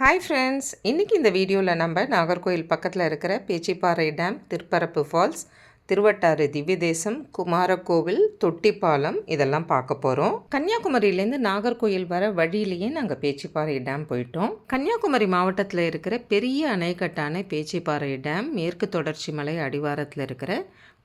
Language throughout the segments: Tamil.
ஹாய் ஃப்ரெண்ட்ஸ் இன்றைக்கி இந்த வீடியோவில் நம்ம நாகர்கோயில் பக்கத்தில் இருக்கிற பேச்சிப்பாறை டேம் திருப்பரப்பு ஃபால்ஸ் திருவட்டாறு திவ்ய தேசம் குமாரக்கோவில் தொட்டிப்பாலம் இதெல்லாம் பார்க்க போகிறோம் கன்னியாகுமரியிலேருந்து நாகர்கோயில் வர வழியிலேயே நாங்கள் பேச்சிப்பாறை டேம் போயிட்டோம். கன்னியாகுமரி மாவட்டத்தில் இருக்கிற பெரிய அணைக்கட்டான பேச்சிப்பாறை டேம் மேற்கு தொடர்ச்சி மலை அடிவாரத்தில் இருக்கிற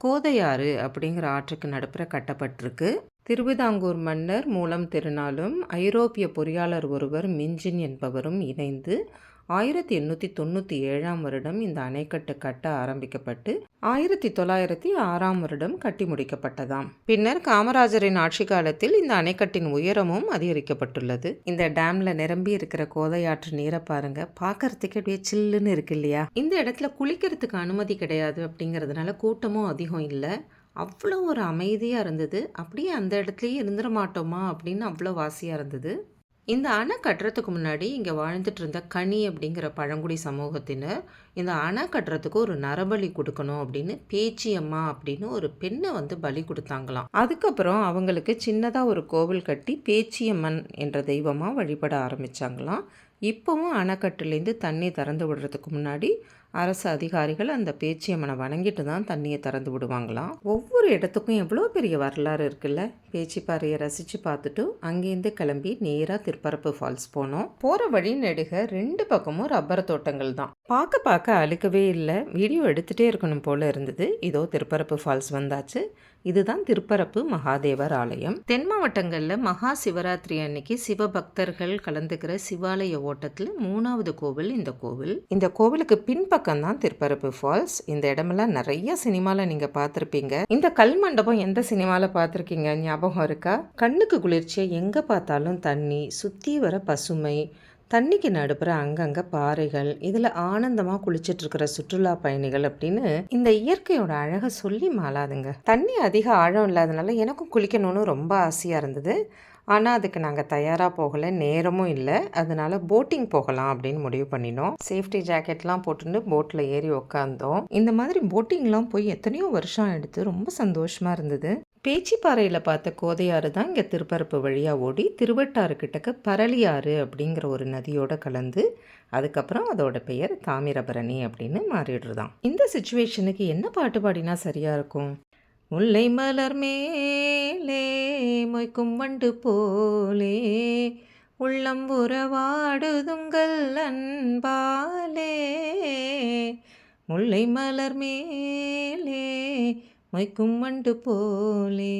கோதையாறு அப்படிங்கிற ஆற்றுக்கு நடுப்புற கட்டப்பட்டிருக்கு. திருவிதாங்கூர் மன்னர் மூலம் திருநாளும் ஐரோப்பிய பொறியாளர் ஒருவர் மிஞ்சின் என்பவரும் இணைந்து ஆயிரத்தி எண்ணூற்றி தொண்ணூற்றி ஏழாம் வருடம் இந்த அணைக்கட்டு கட்ட ஆரம்பிக்கப்பட்டு ஆயிரத்தி தொள்ளாயிரத்தி ஆறாம் வருடம் கட்டி முடிக்கப்பட்டதாம். பின்னர் காமராஜரின் ஆட்சி காலத்தில் இந்த அணைக்கட்டின் உயரமும் அதிகரிக்கப்பட்டுள்ளது. இந்த டேம்ல நிரம்பி இருக்கிற கோதையாற்று நீரை பாருங்க பார்க்கறதுக்கு அப்படியே சில்லுன்னு இருக்கு இல்லையா? இந்த இடத்துல குளிக்கிறதுக்கு அனுமதி கிடையாது அப்படிங்கிறதுனால கூட்டமும் அதிகம் இல்லை. அவ்வளோ ஒரு அமைதியாக இருந்தது. அப்படியே அந்த இடத்துலையே இருந்துட மாட்டோமா? அப்படின்னு அவ்வளோ வாசியாக இருந்தது. இந்த அணை கட்டுறதுக்கு முன்னாடி இங்கே வாழ்ந்துட்டு இருந்த கனி அப்படிங்கிற பழங்குடி சமூகத்தினர் இந்த அணை கட்டுறதுக்கு ஒரு நரபலி கொடுக்கணும் அப்படின்னு பேச்சியம்மா அப்படின்னு ஒரு பெண்ணை வந்து பலி கொடுத்தாங்களாம். அதுக்கப்புறம் அவங்களுக்கு சின்னதாக ஒரு கோவில் கட்டி பேச்சியம்மன் என்ற தெய்வமாக வழிபட ஆரம்பித்தாங்களாம் இப்போவும் அணைக்கட்டுலேருந்து தண்ணி திறந்து விடுறதுக்கு முன்னாடி அரசு அதிகாரிகள் அந்த பேச்சியம்மனை வணங்கிட்டு தான் தண்ணியை திறந்து விடுவாங்களாம் ஒவ்வொரு இடத்துக்கும் எவ்வளோ பெரிய வரலாறு இருக்குல்ல? பேச்சிப்பாறையை ரசித்து பார்த்துட்டு அங்கேருந்து கிளம்பி நேராக திருப்பரப்பு ஃபால்ஸ் போனோம். போகிற வழி நெடுக ரெண்டு பக்கமும் ரப்பர் தோட்டங்கள் தான். பார்க்க பார்க்க அழுக்கவே இல்லை. வீடியோ எடுத்துகிட்டே இருக்கணும் போல் இருந்தது. இதோ திருப்பரப்பு ஃபால்ஸ் வந்தாச்சு. இதுதான் திருப்பரப்பு மகாதேவர் ஆலயம். தென் மாவட்டங்களில் மகா சிவராத்திரி அன்னைக்கு சிவபக்தர்கள் கலந்துக்கிற சிவாலய ஓட்டத்தில் மூணாவது கோவில் இந்த கோவில். இந்த கோவிலுக்கு பின்பக்கம் தான் திருப்பரப்பு ஃபால்ஸ். இந்த இடமெல்லாம் நிறைய சினிமாவில் நீங்கள் பார்த்துருப்பீங்க. இந்த கல் மண்டபம் எந்த சினிமாவில் பார்த்துருக்கீங்க? ஞாபகம் இருக்கா? கண்ணுக்கு குளிர்ச்சியை எங்கே பார்த்தாலும் தண்ணி சுற்றி வர பசுமை தண்ணிக்கு நடுப்புற அங்கங்கே பாறைகள் இதில் ஆனந்தமாக குளிச்சிட்ருக்கிற சுற்றுலா பயணிகள் அப்படின்னு இந்த இயற்கையோட அழகை சொல்லி மாலாதுங்க தண்ணி அதிக ஆழம் இல்லாதனால எனக்கும் குளிக்கணும்னு ரொம்ப ஆசையாக இருந்தது. ஆனால் அதுக்கு நாங்கள் தயாராக போகலை நேரமும் இல்லை. அதனால போட்டிங் போகலாம் அப்படின்னு முடிவு பண்ணினோம். சேஃப்டி ஜாக்கெட்லாம் போட்டுட்டு போட்டில் ஏறி உக்காந்தோம். இந்த மாதிரி போட்டிங்லாம் போய் எத்தனையோ வருஷம் எடுத்து ரொம்ப சந்தோஷமாக இருந்தது. பேச்சிப்பாறையில் பார்த்த கோதையாறு தான் இங்கே திருப்பரப்பு வழியாக ஓடி திருவட்டாறு கிட்டக்க பரளியாறு அப்படிங்கிற ஒரு நதியோட கலந்து அதுக்கப்புறம் அதோட பெயர் தாமிரபரணி அப்படின்னு மாறிடுறதான் இந்த சுச்சுவேஷனுக்கு என்ன பாட்டு பாடினா சரியாக இருக்கும்? முல்லை மலர் மேலே மொய்க்கும் வண்டு போலே உள்ளம் உறவாடுதுங்கள் அன்பாலே முல்லை மலர் மேலே மொய்க்கும் வண்டு போலே.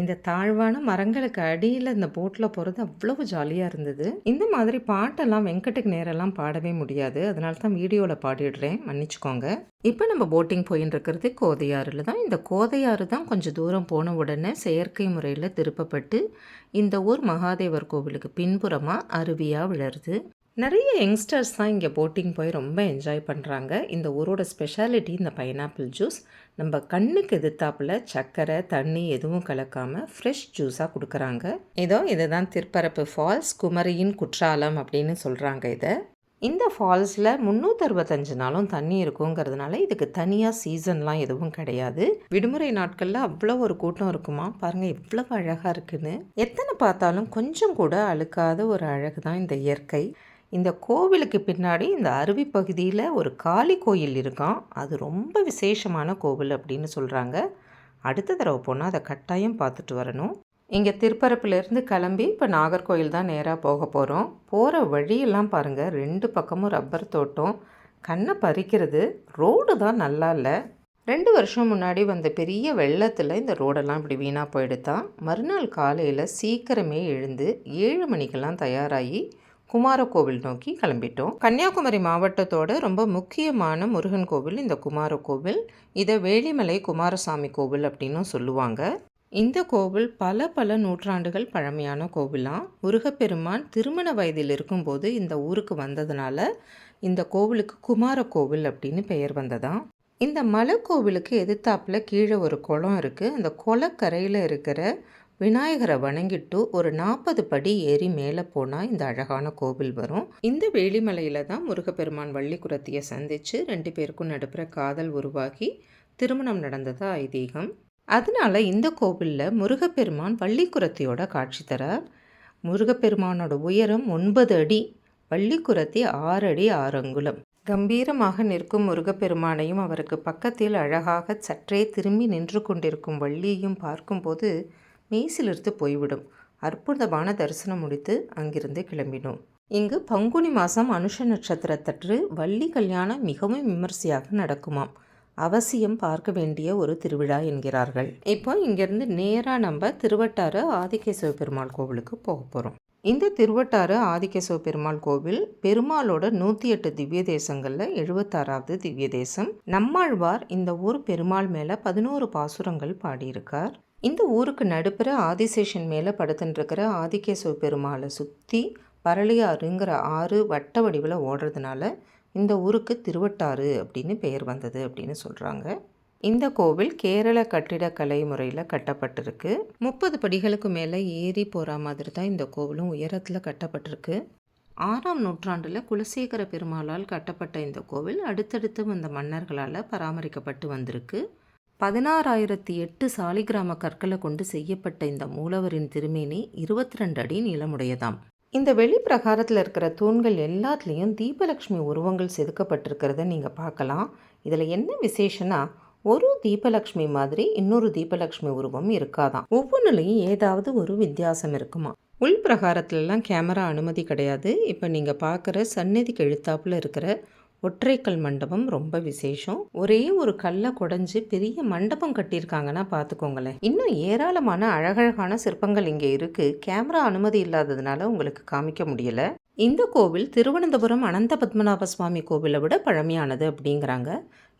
இந்த தாழ்வான மரங்களுக்கு அடியில் இந்த போட்டில் போகிறது அவ்வளவு ஜாலியாக இருந்தது. இந்த மாதிரி பாட்டெல்லாம் வெங்கட்டுக்கு நேரெல்லாம் பாடவே முடியாது. அதனால தான் வீடியோவில் பாடிடுறேன். மன்னிச்சுக்கோங்க. இப்போ நம்ம போட்டிங் போயின்னு இருக்கிறது கோதையாறில் தான். இந்த கோதையாறு தான் கொஞ்சம் தூரம் போன உடனே செயற்கை முறையில் திருப்பப்பட்டு இந்த ஊர் மகாதேவர் கோவிலுக்கு பின்புறமாக அருவியாக விழருது. நிறைய யங்ஸ்டர்ஸ் தான் இங்கே போட்டிங் போய் ரொம்ப என்ஜாய் பண்ணுறாங்க. இந்த ஊரோட ஸ்பெஷாலிட்டி இந்த பைனாப்பிள் ஜூஸ் நம்ம கண்ணுக்கு எதிர்த்தாப்பில் சர்க்கரை தண்ணி எதுவும் கலக்காமல் ஃப்ரெஷ் ஜூஸாக கொடுக்குறாங்க. இதோ இதுதான் திருப்பரப்பு ஃபால்ஸ் குமரியின் குற்றாலம் அப்படின்னு சொல்கிறாங்க இதை. இந்த ஃபால்ஸில் முந்நூற்றறுபத்தஞ்சு நாளும் தண்ணி இருக்குங்கிறதுனால இதுக்கு தனியாக சீசன்லாம் எதுவும் கிடையாது. விடுமுறை நாட்களில் அவ்வளோ ஒரு கூட்டம் இருக்குமா? பாருங்கள் எவ்வளோ அழகாக இருக்குன்னு. எத்தனை பார்த்தாலும் கொஞ்சம் கூட அழுக்காத ஒரு அழகு தான் இந்த இயற்கை. இந்த கோவிலுக்கு பின்னாடி இந்த அருவி பகுதியில் ஒரு காளி கோயில் இருக்கான் அது ரொம்ப விசேஷமான கோவில் அப்படின்னு சொல்கிறாங்க அடுத்த தடவை போனால் அதை கட்டாயம் பார்த்துட்டு வரணும். இங்கே திருப்பரப்புலேருந்து கிளம்பி இப்போ நாகர்கோயில் தான் நேராக போக போகிறோம் போகிற வழியெல்லாம் பாருங்கள் ரெண்டு பக்கமும் ரப்பர் தோட்டம். கண்ணை பறிக்கிறது. ரோடு தான் நல்லா இல்லை. ரெண்டு வருஷம் முன்னாடி வந்த பெரிய வெள்ளத்தில் இந்த ரோடெல்லாம் இப்படி வீணாக போயிடுத்தான் மறுநாள் காலையில் சீக்கிரமே எழுந்து ஏழு மணிக்கெல்லாம் தயாராகி குமாரக்கோவில் நோக்கி கிளம்பிட்டோம். கன்னியாகுமரி மாவட்டத்தோட ரொம்ப முக்கியமான முருகன் கோவில் இந்த குமாரக்கோவில். இதை வேலிமலை குமாரசாமி கோவில் அப்படின்னும் சொல்லுவாங்க. இந்த கோவில் பல பல நூற்றாண்டுகள் பழமையான கோவிலாம் முருகப்பெருமான் திருமண வயதில் இருக்கும்போது இந்த ஊருக்கு வந்ததுனால இந்த கோவிலுக்கு குமார கோவில் அப்படின்னு பெயர் வந்ததாம் இந்த மலை கோவிலுக்கு எதிர்த்தாப்பில் கீழே ஒரு குளம் இருக்குது அந்த குளக்கரையில் இருக்கிற விநாயகரை வணங்கிட்டு ஒரு நாற்பது படி ஏறி மேலே போனால் இந்த அழகான கோவில் வரும். இந்த வேலிமலையில் தான் முருகப்பெருமான் வள்ளிக்குரத்தியை சந்தித்து ரெண்டு பேருக்கும் நடுப்புற காதல் உருவாகி திருமணம் நடந்ததா ஐதீகம். அதனால இந்த கோவிலில் முருகப்பெருமான் வள்ளிக்குரத்தியோட காட்சி தரார். முருகப்பெருமானோட உயரம் ஒன்பது அடி வள்ளிக்குரத்தி ஆறடி அங்குலம் கம்பீரமாக நிற்கும் முருகப்பெருமானையும் அவருக்கு பக்கத்தில் அழகாக சற்றே திரும்பி நின்று கொண்டிருக்கும் வள்ளியையும் பார்க்கும்போது மெய்சிலிருந்து போய்விடும். அற்புதமான தரிசனம் முடித்து அங்கிருந்து கிளம்பினோம். இங்கு பங்குனி மாதம் அனுஷ நட்சத்திரத்தற்று வள்ளி கல்யாணம் மிகவும் விமர்சையாக நடக்குமாம். அவசியம் பார்க்க வேண்டிய ஒரு திருவிழா என்கிறார்கள். இப்போ இங்கேருந்து நேராக நம்ம திருவட்டாறு ஆதிகேசவ பெருமாள் கோவிலுக்கு போக போகிறோம் இந்த திருவட்டாறு ஆதிகேசவ பெருமாள் கோவில் பெருமாளோட நூற்றி எட்டு திவ்ய தேசங்களில் எழுபத்தாறாவது திவ்ய தேசம். நம்மாழ்வார் இந்த ஊர் பெருமாள் மேலே பதினோரு பாசுரங்கள் பாடியிருக்கார். இந்த ஊருக்கு நடுப்புற ஆதிசேஷன் மேலே படுத்துட்டுருக்கிற ஆதிகேசவ பெருமாளை சுற்றி பரளியாறுங்கிற ஆறு வட்ட வடிவில் ஓடுறதுனால இந்த ஊருக்கு திருவட்டாறு அப்படின்னு பெயர் வந்தது அப்படின்னு சொல்கிறாங்க இந்த கோவில் கேரள கட்டிடக்கலை முறையில் கட்டப்பட்டிருக்கு. முப்பது படிகளுக்கு மேலே ஏறி போகிற மாதிரி தான் இந்த கோவிலும் உயரத்தில் கட்டப்பட்டிருக்கு. ஆறாம் நூற்றாண்டில் குலசேகர பெருமாளால் கட்டப்பட்ட இந்த கோவில் அடுத்தடுத்து வந்த மன்னர்களால் பராமரிக்கப்பட்டு வந்திருக்கு. பதினாறாயிரத்தி எட்டு சாலிகிராம கற்களை கொண்டு செய்யப்பட்ட இந்த மூலவரின் திருமேனி இருபத்தி ரெண்டு அடி நீளமுடையதாம். இந்த வெளிப்பிரகாரத்தில் இருக்கிற தூண்கள் எல்லாத்துலேயும் தீபலக்ஷ்மி உருவங்கள் செதுக்கப்பட்டிருக்கிறத நீங்கள் பார்க்கலாம். இதில் என்ன விசேஷனா ஒரு தீபலக்ஷ்மி மாதிரி இன்னொரு தீபலக்ஷ்மி உருவம் இருக்காதான் ஒவ்வொன்றுலையும் ஏதாவது ஒரு வித்தியாசம் இருக்குமா? உள் பிரகாரத்துலலாம் கேமரா அனுமதி கிடையாது. இப்போ நீங்கள் பார்க்குற சந்நிதிக்கு எழுத்தாப்புல இருக்கிற ஒற்றைக்கல் மண்டபம் ரொம்ப விசேஷம். ஒரே ஒரு கல்லை குடைஞ்சு பெரிய மண்டபம் கட்டியிருக்காங்கன்னா பார்த்துக்கோங்களேன் இன்னும் ஏராளமான அழகழகான சிற்பங்கள் இங்கே இருக்குது கேமரா அனுமதி இல்லாததுனால உங்களுக்கு காமிக்க முடியல. இந்த கோவில் திருவனந்தபுரம் அனந்த பத்மநாப சுவாமி கோவிலை விட பழமையானது அப்படிங்கிறாங்க.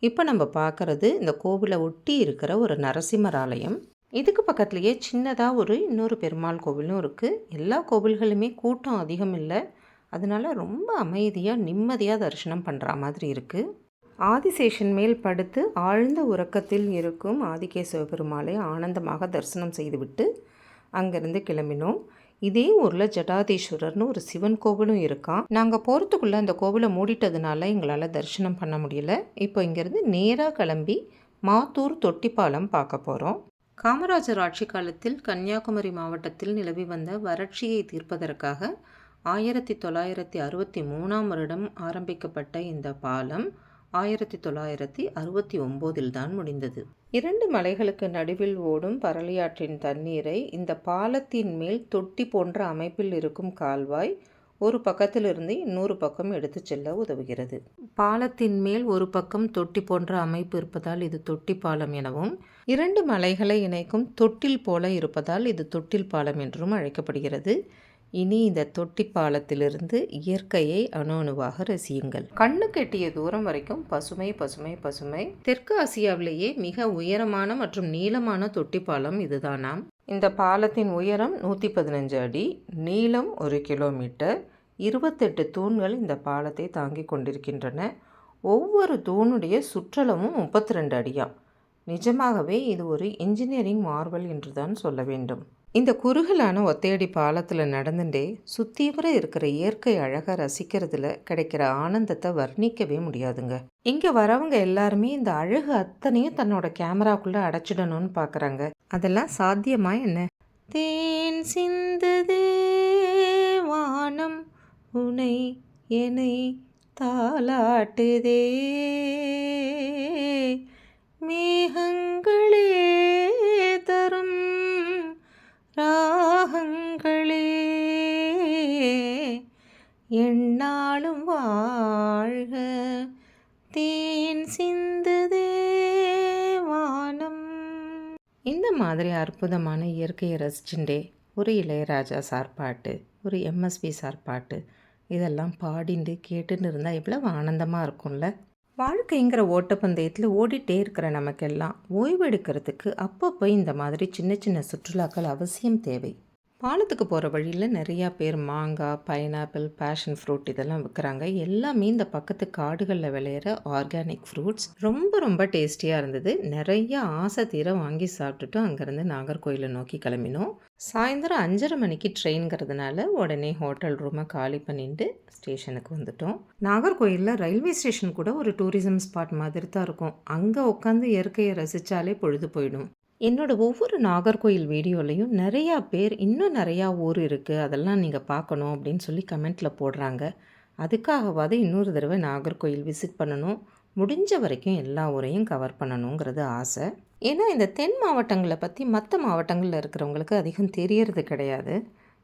இப்போ நம்ம பார்க்குறது இந்த கோவிலை ஒட்டி இருக்கிற ஒரு நரசிம்மர் ஆலயம் இதுக்கு பக்கத்துலேயே சின்னதாக ஒரு இன்னொரு பெருமாள் கோவிலும் இருக்குது எல்லா கோவில்களுமே கூட்டம் அதிகம் இல்லை. அதனால ரொம்ப அமைதியாக நிம்மதியாக தரிசனம் பண்ணுற மாதிரி இருக்குது ஆதிசேஷன் மேல் படுத்து ஆழ்ந்த உறக்கத்தில் இருக்கும் ஆதிகேசவ பெருமாளை ஆனந்தமாக தரிசனம் செய்துவிட்டு அங்கேருந்து கிளம்பினோம். இதே ஊரில் ஜடாதீஸ்வரர்னு ஒரு சிவன் கோவிலும் இருக்கான். நாங்கள் போகிறதுக்குள்ளே அந்த கோவிலை மூடிட்டதுனால எங்களால் தரிசனம் பண்ண முடியல. இப்போ இங்கேருந்து நேராக கிளம்பி மாத்தூர் தொட்டிப்பாலம் பார்க்க போகிறோம் காமராஜர் ஆட்சி காலத்தில் கன்னியாகுமரி மாவட்டத்தில் நிலவி வந்த வறட்சியை தீர்ப்பதற்காக ஆயிரத்தி தொள்ளாயிரத்தி அறுபத்தி மூணாம் வருடம் ஆரம்பிக்கப்பட்ட இந்த பாலம் ஆயிரத்தி தொள்ளாயிரத்தி அறுபத்தி ஒம்போதில் தான் முடிந்தது. இரண்டு மலைகளுக்கு நடுவில் ஓடும் பரளியாற்றின் தண்ணீரை இந்த பாலத்தின் மேல் தொட்டி போன்ற அமைப்பில் இருக்கும் கால்வாய் ஒரு பக்கத்திலிருந்து இன்னொரு பக்கம் எடுத்து செல்ல உதவுகிறது. பாலத்தின் மேல் ஒரு பக்கம் தொட்டி போன்ற அமைப்பு இருப்பதால் இது தொட்டி பாலம் எனவும் இரண்டு மலைகளை இணைக்கும் தொட்டில் போல இருப்பதால் இது தொட்டில் பாலம் என்றும் அழைக்கப்படுகிறது. இனி இந்த தொட்டி பாலத்திலிருந்து இயற்கையை அணு அணுவாக ரசியுங்கள். கண்ணு கெட்டிய தூரம் வரைக்கும் பசுமை பசுமை பசுமை. தெற்கு ஆசியாவிலேயே மிக உயரமான மற்றும் நீளமான தொட்டி பாலம் இதுதானாம். இந்த பாலத்தின் உயரம் நூற்றி பதினஞ்சு அடி நீளம் ஒரு கிலோமீட்டர். இருபத்தெட்டு தூண்கள் இந்த பாலத்தை தாங்கி கொண்டிருக்கின்றன. ஒவ்வொரு தூணுடைய சுற்றளவும் முப்பத்தி ரெண்டு அடியாம். நிஜமாகவே இது ஒரு இன்ஜினியரிங் மார்வல் என்றுதான் சொல்ல வேண்டும். இந்த குறுகலான ஒத்தையடி பாலத்தில் நடந்துட்டே சுத்தீவிர இருக்கிற இயற்கை அழகை ரசிக்கிறதுல கிடைக்கிற ஆனந்தத்தை வர்ணிக்கவே முடியாதுங்க. இங்கே வரவங்க எல்லாருமே இந்த அழகு அத்தனையும் தன்னோட கேமராக்குள்ளே அடைச்சிடணும்னு பார்க்குறாங்க அதெல்லாம் சாத்தியமா என்ன? தேன் சிந்துதே வானம் உனை என்னை தாளாட்டுதே. மாதிரி அற்புதமான இயற்கையை ரசிச்சுட்டே ஒரு இளையராஜா சார் பாட்டு ஒரு எம்எஸ்பி சார் பாட்டு இதெல்லாம் பாடிண்டு கேட்டுன்னு இருந்தால் எவ்வளவு ஆனந்தமாக இருக்கும்ல. வாழ்க்கைங்கிற ஓட்டப்பந்தயத்தில் ஓடிட்டே இருக்கிற நமக்கெல்லாம் ஓய்வெடுக்கிறதுக்கு அப்பப்போ இந்த மாதிரி சின்ன சின்ன சுற்றுலாக்கள் அவசியம் தேவை. பாலத்துக்கு போகிற வழியில் நிறையா பேர் மாங்காய் பைனாப்பிள் பேஷன் ஃப்ரூட் இதெல்லாம் விற்கிறாங்க எல்லாமே இந்த பக்கத்து காடுகளில் விளையிற ஆர்கானிக் ஃப்ரூட்ஸ் ரொம்ப ரொம்ப டேஸ்டியாக இருந்தது. நிறைய ஆசை தீர வாங்கி சாப்பிட்டுட்டு அங்கேருந்து நாகர்கோயிலை நோக்கி கிளம்பினோம். சாயந்தரம் அஞ்சரை மணிக்கு ட்ரெயின்ங்கிறதுனால உடனே ஹோட்டல் ரூமை காலி பண்ணிட்டு ஸ்டேஷனுக்கு வந்துட்டோம். நாகர்கோயிலில் ரயில்வே ஸ்டேஷன் கூட ஒரு டூரிசம் ஸ்பாட் மாதிரி தான் இருக்கும். அங்கே உட்காந்து இயற்கையை ரசித்தாலே பொழுது போயிடும். என்னோடய ஒவ்வொரு நாகர்கோயில் வீடியோலையும் நிறையா பேர் இன்னும் நிறையா ஊர் இருக்குது அதெல்லாம் நீங்கள் பார்க்கணும் அப்படின்னு சொல்லி கமெண்ட்டில் போடுறாங்க. அதுக்காகவாது இன்னொரு தடவை நாகர்கோயில் விசிட் பண்ணணும். முடிஞ்ச வரைக்கும் எல்லா ஊரையும் கவர் பண்ணணுங்கிறது ஆசை. ஏன்னா இந்த தென் மாவட்டங்களை பற்றி மற்ற மாவட்டங்களில் இருக்கிறவங்களுக்கு அதிகம் தெரியறது கிடையாது.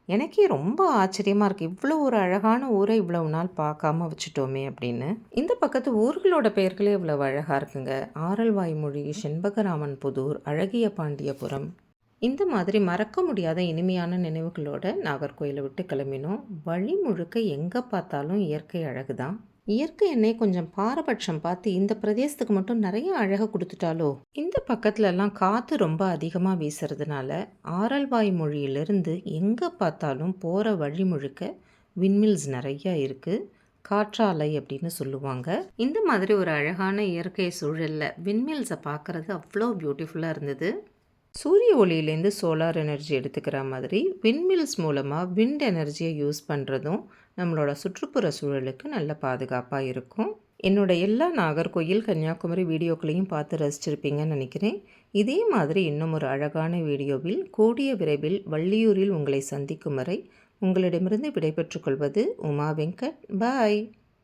எனக்கே ரொம்ப ஆச்சரியமாக இருக்குது இவ்வளோ ஒரு அழகான ஊரை இவ்வளவு நாள் பார்க்காம வச்சுட்டோமே அப்படின்னு. இந்த பக்கத்து ஊர்களோட பெயர்களே இவ்வளவு அழகாக இருக்குங்க. ஆரல்வாய்மொழி செண்பகராமன் புதூர் அழகிய பாண்டியபுரம். இந்த மாதிரி மறக்க முடியாத இனிமையான நினைவுகளோட நாகர்கோயிலை விட்டு கிளம்பினோம். வழி முழுக்க எங்கே பார்த்தாலும் இயற்கை அழகு தான் இயற்கை எண்ணெய் கொஞ்சம் பாரபட்சம் பார்த்து இந்த பிரதேசத்துக்கு மட்டும் நிறைய அழகை கொடுத்துட்டாலோ? இந்த பக்கத்துலலாம் காற்று ரொம்ப அதிகமாக வீசுறதுனால ஆரல்வாய் மொழியிலிருந்து எங்கே பார்த்தாலும் போகிற வழி முழுக்க விண்மில்ஸ் நிறையா இருக்குது காற்றாலை அப்படின்னு சொல்லுவாங்க. இந்த மாதிரி ஒரு அழகான இயற்கை சூழலில் விண்மில்ஸை பார்க்குறது அவ்வளோ பியூட்டிஃபுல்லாக இருந்தது. சூரிய ஒளியிலேருந்து சோலார் எனர்ஜி எடுத்துக்கிற மாதிரி விண்மில்ஸ் மூலமாக விண்ட் எனர்ஜியை யூஸ் பண்ணுறதும் நம்மளோட சுற்றுப்புற சூழலுக்கு நல்ல பாதுகாப்பாக இருக்கும். என்னோட எல்லா நாகர்கோயில் கன்னியாகுமரி வீடியோக்களையும் பார்த்து ரசிச்சிருப்பீங்கன்னு நினைக்கிறேன். இதே மாதிரி இன்னும் ஒரு அழகான வீடியோவில் கூடிய விரைவில் வள்ளியூரில் உங்களை சந்திக்கும் வரை உங்களிடமிருந்து விடைபெற்றுக் கொள்வது உமா வெங்கட். பாய்